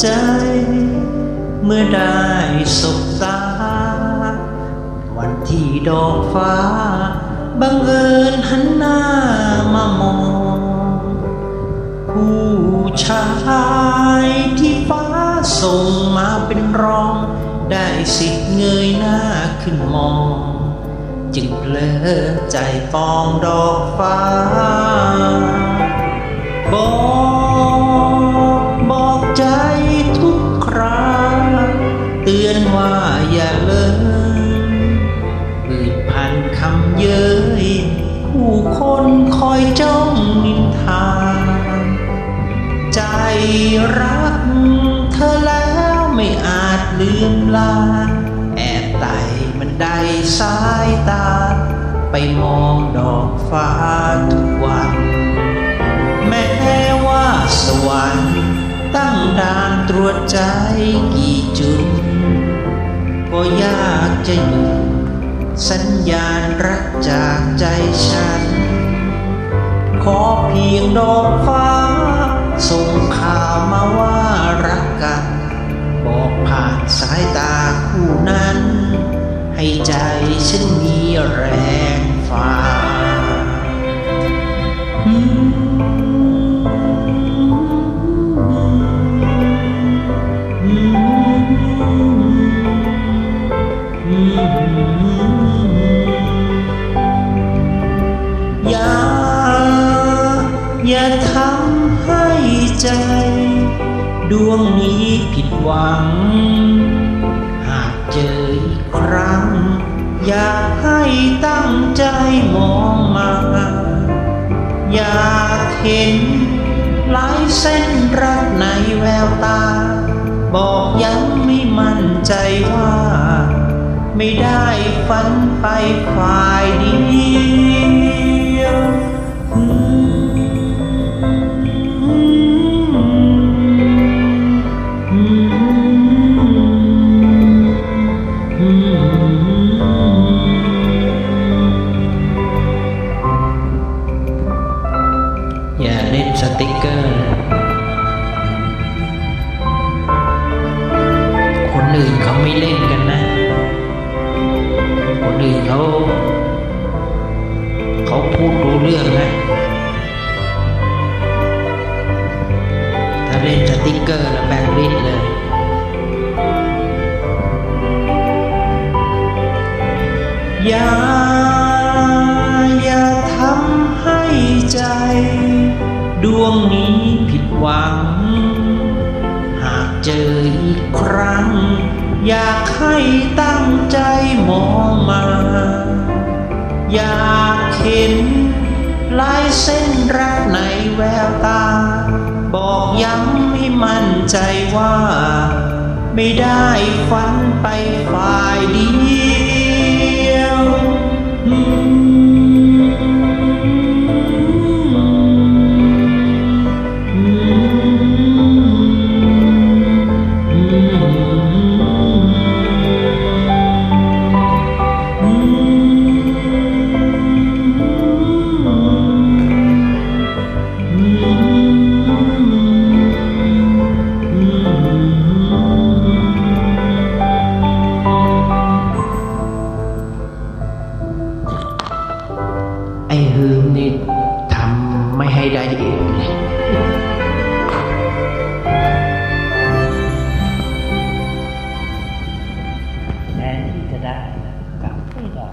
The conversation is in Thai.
ใจ เมื่อได้สบตา วันที่ดอกฟ้า บังเอิญหันหน้ามามอง ผู้ชายที่ฟ้าส่งมาเป็นรอง ได้สิทธิ์เงยหน้าขึ้นมอง จึงเพลอใจปองดอกฟ้า อย่าเลยปืดพันคำเย้ยผู้คนคอยจ้องนินทา ใจรักเธอแล้วไม่อาจลืมลา แอบไต่มันได้สายตา ไปมองดอกฟ้าทุกวัน แม้ว่าสวรรค์ตั้งด่านตรวจใจกี่จุด ก็ยากจะหยุดสัญญาณรักจากใจฉัน ขอเพียงดอกฟ้า ส่งข่าวมาว่ารักกัน บอกผ่านสายตาคู่นั้น ให้ใจฉันมีแรง อย่า อย่าทำให้ใจ ดวงนี้ผิดหวัง หากเจออีกครั้ง อยากให้ตั้งใจมองมา อยากเห็นลายเส้นรักในแววตา บอกย้ำไม่มั่นใจว่า ไม่ได้ฝันไปฝ่ายเดียวอย่าเล่นสติกเกอร์ คนอื่นเขาไม่เล่นกันนะ คนอื่นเขาเขาพูดรู้เรื่องนะถ้าเล่นสติ๊กเกอร์แล้วแบงลิสเลยอย่าอย่าทำให้ใจ ดวงนี้ผิดหวัง อยากให้ตั้งใจมองมา อยากเห็นลายเส้นรักในแววตา บอกย้ำให้มั่นใจว่า ไม่ได้ฝันไปฝ่ายเดียว หืมนี่ทำไม่ให้ได้เองแทนที่จะได้กลับไม่ได้